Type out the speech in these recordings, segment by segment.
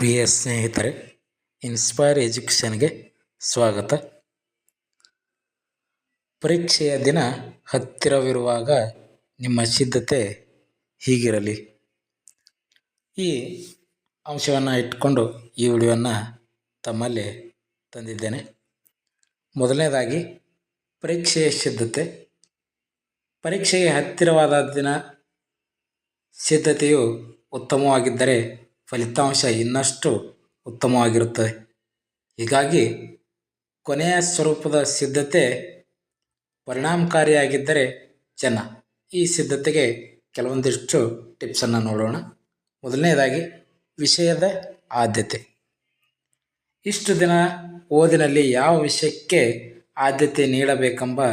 ಪ್ರಿಯ ಸ್ನೇಹಿತರೆ ಇನ್ಸ್ಪೈರ್ ಎಜುಕೇಷನ್ಗೆ ಸ್ವಾಗತ. ಪರೀಕ್ಷೆಯ ದಿನ ಹತ್ತಿರವಿರುವಾಗ ನಿಮ್ಮ ಸಿದ್ಧತೆ ಹೀಗಿರಲಿ. ಈ ಅಂಶವನ್ನು ಇಟ್ಕೊಂಡು ಈ ವಿಡಿಯೋವನ್ನು ತಮ್ಮಲ್ಲಿ ತಂದಿದ್ದೇನೆ. ಮೊದಲನೇದಾಗಿ, ಪರೀಕ್ಷೆಯ ಸಿದ್ಧತೆ. ಪರೀಕ್ಷೆಗೆ ಹತ್ತಿರವಾದ ದಿನ ಸಿದ್ಧತೆಯು ಉತ್ತಮವಾಗಿದ್ದರೆ ಫಲಿತಾಂಶ ಇನ್ನಷ್ಟು ಉತ್ತಮವಾಗಿರುತ್ತದೆ. ಹೀಗಾಗಿ ಕೊನೆಯ ಸ್ವರೂಪದ ಸಿದ್ಧತೆ ಪರಿಣಾಮಕಾರಿಯಾಗಿದ್ದರೆ ಚೆನ್ನ ಈ ಸಿದ್ಧತೆಗೆ ಕೆಲವೊಂದಿಷ್ಟು ಟಿಪ್ಸನ್ನು ನೋಡೋಣ. ಮೊದಲನೇದಾಗಿ ವಿಷಯದ ಆದ್ಯತೆ. ಇಷ್ಟು ದಿನ ಓದಿನಲ್ಲಿ ಯಾವ ವಿಷಯಕ್ಕೆ ಆದ್ಯತೆ ನೀಡಬೇಕೆಂಬ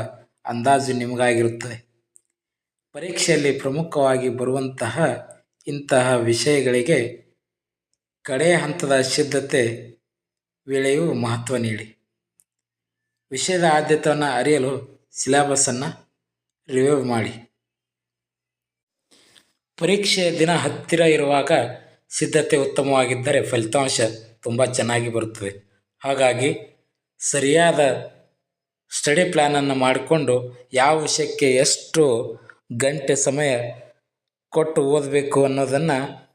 ಅಂದಾಜು ನಿಮಗಾಗಿರುತ್ತದೆ. ಪರೀಕ್ಷೆಯಲ್ಲಿ ಪ್ರಮುಖವಾಗಿ ಬರುವಂತಹ ಇಂತಹ ವಿಷಯಗಳಿಗೆ ಕಡೆಯ ಹಂತದ ಸಿದ್ಧತೆ ವೇಳೆಯೂ ಮಹತ್ವ ನೀಡಿ. ವಿಷಯದ ಆದ್ಯತೆಯನ್ನು ಅರಿಯಲು ಸಿಲೆಬಸನ್ನು ರಿವ್ಯೂ ಮಾಡಿ. ಪರೀಕ್ಷೆಯ ದಿನ ಹತ್ತಿರ ಇರುವಾಗ ಸಿದ್ಧತೆ ಉತ್ತಮವಾಗಿದ್ದರೆ ಫಲಿತಾಂಶ ತುಂಬ ಚೆನ್ನಾಗಿ ಬರುತ್ತದೆ. ಹಾಗಾಗಿ ಸರಿಯಾದ ಸ್ಟಡಿ ಪ್ಲ್ಯಾನನ್ನು ಮಾಡಿಕೊಂಡು ಯಾವ ವಿಷಯಕ್ಕೆ ಎಷ್ಟು ಗಂಟೆ ಸಮಯ ಕೊಟ್ಟು ಓದಬೇಕು ಅನ್ನೋದನ್ನು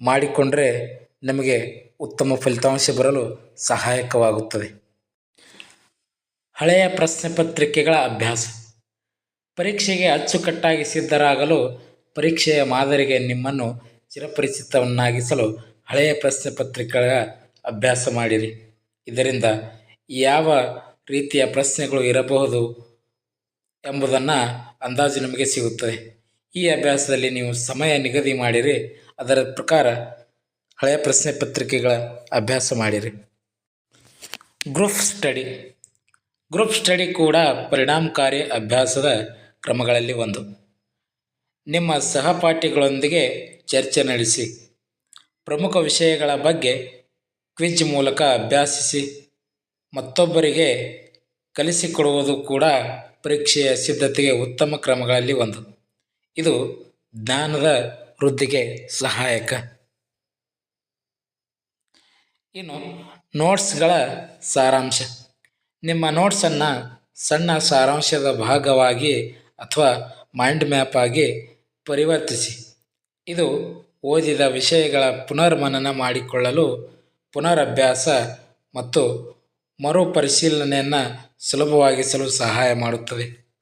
ಮಾಡಿಕೊಂಡ್ರೆ ನಮಗೆ ಉತ್ತಮ ಫಲಿತಾಂಶ ಬರಲು ಸಹಾಯಕವಾಗುತ್ತದೆ. ಹಳೆಯ ಪ್ರಶ್ನೆ ಪತ್ರಿಕೆಗಳ ಅಭ್ಯಾಸ. ಪರೀಕ್ಷೆಗೆ ಅಚ್ಚುಕಟ್ಟಾಗಿ ಸಿದ್ಧರಾಗಲು ಪರೀಕ್ಷೆಯ ಮಾದರಿಗೆ ನಿಮ್ಮನ್ನು ಚಿರಪರಿಚಿತವನ್ನಾಗಿಸಲು ಹಳೆಯ ಪ್ರಶ್ನೆ ಪತ್ರಿಕೆಗಳ ಅಭ್ಯಾಸ ಮಾಡಿರಿ. ಇದರಿಂದ ಯಾವ ರೀತಿಯ ಪ್ರಶ್ನೆಗಳು ಇರಬಹುದು ಎಂಬುದನ್ನು ಅಂದಾಜು ನಿಮಗೆ ಸಿಗುತ್ತದೆ. ಈ ಅಭ್ಯಾಸದಲ್ಲಿ ನೀವು ಸಮಯ ನಿಗದಿ ಮಾಡಿರಿ. ಅದರ ಪ್ರಕಾರ ಹಳೆಯ ಪ್ರಶ್ನೆ ಪತ್ರಿಕೆಗಳ ಅಭ್ಯಾಸ ಮಾಡಿರಿ. ಗ್ರೂಪ್ ಸ್ಟಡಿ ಗ್ರೂಪ್ ಸ್ಟಡಿ ಕೂಡ ಪರಿಣಾಮಕಾರಿ ಅಭ್ಯಾಸದ ಕ್ರಮಗಳಲ್ಲಿ ಒಂದು. ನಿಮ್ಮ ಸಹಪಾಠಿಗಳೊಂದಿಗೆ ಚರ್ಚೆ ನಡೆಸಿ. ಪ್ರಮುಖ ವಿಷಯಗಳ ಬಗ್ಗೆ ಕ್ವಿಜ್ ಮೂಲಕ ಅಭ್ಯಾಸಿಸಿ. ಮತ್ತೊಬ್ಬರಿಗೆ ಕಲಿಸಿಕೊಡುವುದು ಕೂಡ ಪರೀಕ್ಷೆಯ ಸಿದ್ಧತೆಗೆ ಉತ್ತಮ ಕ್ರಮಗಳಲ್ಲಿ ಒಂದು. ಇದು ಜ್ಞಾನದ ವೃದ್ಧಿಗೆ ಸಹಾಯಕ. ಇನ್ನು ನೋಟ್ಸ್ಗಳ ಸಾರಾಂಶ. ನಿಮ್ಮ ನೋಟ್ಸನ್ನು ಸಣ್ಣ ಸಾರಾಂಶದ ಭಾಗವಾಗಿ ಅಥವಾ ಮೈಂಡ್ ಮ್ಯಾಪ್ ಆಗಿ ಪರಿವರ್ತಿಸಿ. ಇದು ಓದಿದ ವಿಷಯಗಳ ಪುನರ್ಮನನ ಮಾಡಿಕೊಳ್ಳಲು ಪುನರಭ್ಯಾಸ ಮತ್ತು ಮರುಪರಿಶೀಲನೆಯನ್ನು ಸುಲಭವಾಗಿಸಲು ಸಹಾಯ ಮಾಡುತ್ತದೆ.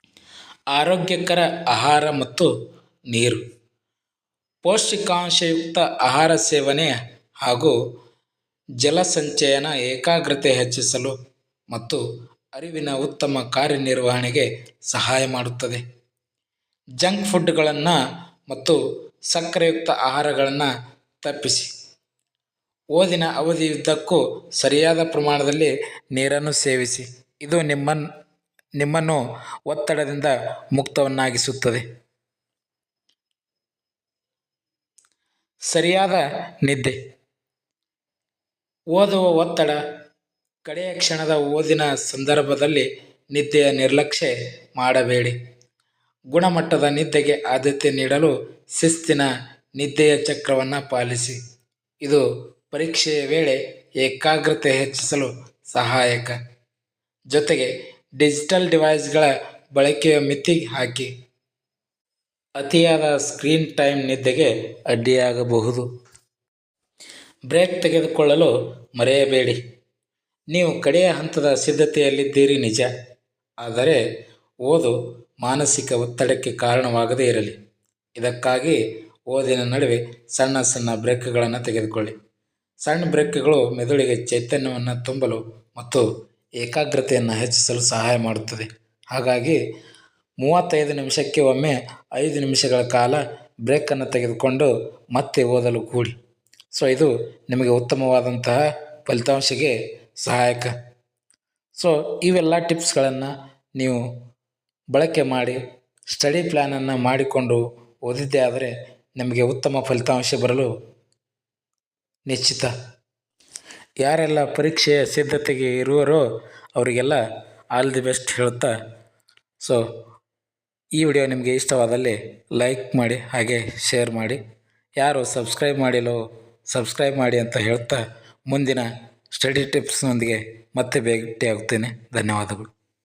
ಆರೋಗ್ಯಕರ ಆಹಾರ ಮತ್ತು ನೀರು. ಪೌಷ್ಟಿಕಾಂಶಯುಕ್ತ ಆಹಾರ ಸೇವನೆ ಹಾಗೂ ಜಲಸಂಚಯನ ಏಕಾಗ್ರತೆ ಹೆಚ್ಚಿಸಲು ಮತ್ತು ಅರಿವಿನ ಉತ್ತಮ ಕಾರ್ಯನಿರ್ವಹಣೆಗೆ ಸಹಾಯ ಮಾಡುತ್ತದೆ. ಜಂಕ್ ಫುಡ್ಗಳನ್ನು ಮತ್ತು ಸಕ್ಕರೆಯುಕ್ತ ಆಹಾರಗಳನ್ನು ತಪ್ಪಿಸಿ. ಓದಿನ ಅವಧಿಯುದ್ದಕ್ಕೂ ಸರಿಯಾದ ಪ್ರಮಾಣದಲ್ಲಿ ನೀರನ್ನು ಸೇವಿಸಿ. ಇದು ನಿಮ್ಮ ನಿಮ್ಮನ್ನು ಒತ್ತಡದಿಂದ ಮುಕ್ತವನ್ನಾಗಿಸುತ್ತದೆ. ಸರಿಯಾದ ನಿದ್ದೆ. ಓದುವ ಒತ್ತಡ ಕಡೆಯ ಕ್ಷಣದ ಓದಿನ ಸಂದರ್ಭದಲ್ಲಿ ನಿದ್ದೆಯ ನಿರ್ಲಕ್ಷ್ಯ ಮಾಡಬೇಡಿ. ಗುಣಮಟ್ಟದ ನಿದ್ದೆಗೆ ಆದ್ಯತೆ ನೀಡಲು ಶಿಸ್ತಿನ ನಿದ್ದೆಯ ಚಕ್ರವನ್ನು ಪಾಲಿಸಿ. ಇದು ಪರೀಕ್ಷೆಯ ವೇಳೆ ಏಕಾಗ್ರತೆ ಹೆಚ್ಚಿಸಲು ಸಹಾಯಕ. ಜೊತೆಗೆ ಡಿಜಿಟಲ್ ಡಿವೈಸ್ಗಳ ಬಳಕೆಯ ಮಿತಿ ಹಾಕಿ. ಅತಿಯಾದ ಸ್ಕ್ರೀನ್ ಟೈಮ್ ನಿದ್ದೆಗೆ ಅಡ್ಡಿಯಾಗಬಹುದು. ಬ್ರೇಕ್ ತೆಗೆದುಕೊಳ್ಳಲು ಮರೆಯಬೇಡಿ. ನೀವು ಕಡೆಯ ಹಂತದ ಸಿದ್ಧತೆಯಲ್ಲಿದ್ದೀರಿ ನಿಜ. ಆದರೆ ಓದು ಮಾನಸಿಕ ಒತ್ತಡಕ್ಕೆ ಕಾರಣವಾಗದೇ ಇರಲಿ. ಇದಕ್ಕಾಗಿ ಓದಿನ ನಡುವೆ ಸಣ್ಣ ಸಣ್ಣ ಬ್ರೇಕ್ಗಳನ್ನು ತೆಗೆದುಕೊಳ್ಳಿ. ಸಣ್ಣ ಬ್ರೇಕ್ಗಳು ಮೆದುಳಿಗೆ ಚೈತನ್ಯವನ್ನು ತುಂಬಲು ಮತ್ತು ಏಕಾಗ್ರತೆಯನ್ನು ಹೆಚ್ಚಿಸಲು ಸಹಾಯ ಮಾಡುತ್ತದೆ. ಹಾಗಾಗಿ ಮೂವತ್ತೈದು ನಿಮಿಷಕ್ಕೆ ಒಮ್ಮೆ ಐದು ನಿಮಿಷಗಳ ಕಾಲ ಬ್ರೇಕನ್ನು ತೆಗೆದುಕೊಂಡು ಮತ್ತೆ ಓದಲು ಕೂಡಿ. ಸೊ ಇದು ನಿಮಗೆ ಉತ್ತಮವಾದಂತಹ ಫಲಿತಾಂಶಕ್ಕೆ ಸಹಾಯಕ. ಸೊ ಇವೆಲ್ಲ ಟಿಪ್ಸ್ಗಳನ್ನು ನೀವು ಬಳಕೆ ಮಾಡಿ, ಸ್ಟಡಿ ಪ್ಲ್ಯಾನನ್ನು ಮಾಡಿಕೊಂಡು ಓದಿದ್ದೇ ಆದರೆ ನಿಮಗೆ ಉತ್ತಮ ಫಲಿತಾಂಶ ಬರಲು ನಿಶ್ಚಿತ. ಯಾರೆಲ್ಲ ಪರೀಕ್ಷೆಯ ಸಿದ್ಧತೆಗೆ ಇರುವರೋ ಅವರಿಗೆಲ್ಲ ಆಲ್ ದಿ ಬೆಸ್ಟ್ ಹೇಳುತ್ತಾ. ಸೊ ಈ ವಿಡಿಯೋ ನಿಮಗೆ ಇಷ್ಟವಾದಲ್ಲಿ ಲೈಕ್ ಮಾಡಿ, ಹಾಗೆ ಶೇರ್ ಮಾಡಿ. ಯಾರು ಸಬ್ಸ್ಕ್ರೈಬ್ ಮಾಡಿಲ್ಲೋ ಸಬ್ಸ್ಕ್ರೈಬ್ ಮಾಡಿ ಅಂತ ಹೇಳ್ತಾ ಮುಂದಿನ ಸ್ಟಡಿ ಟಿಪ್ಸ್ನೊಂದಿಗೆ ಮತ್ತೆ ಭೇಟಿಯಾಗುತ್ತೇನೆ ಧನ್ಯವಾದಗಳು.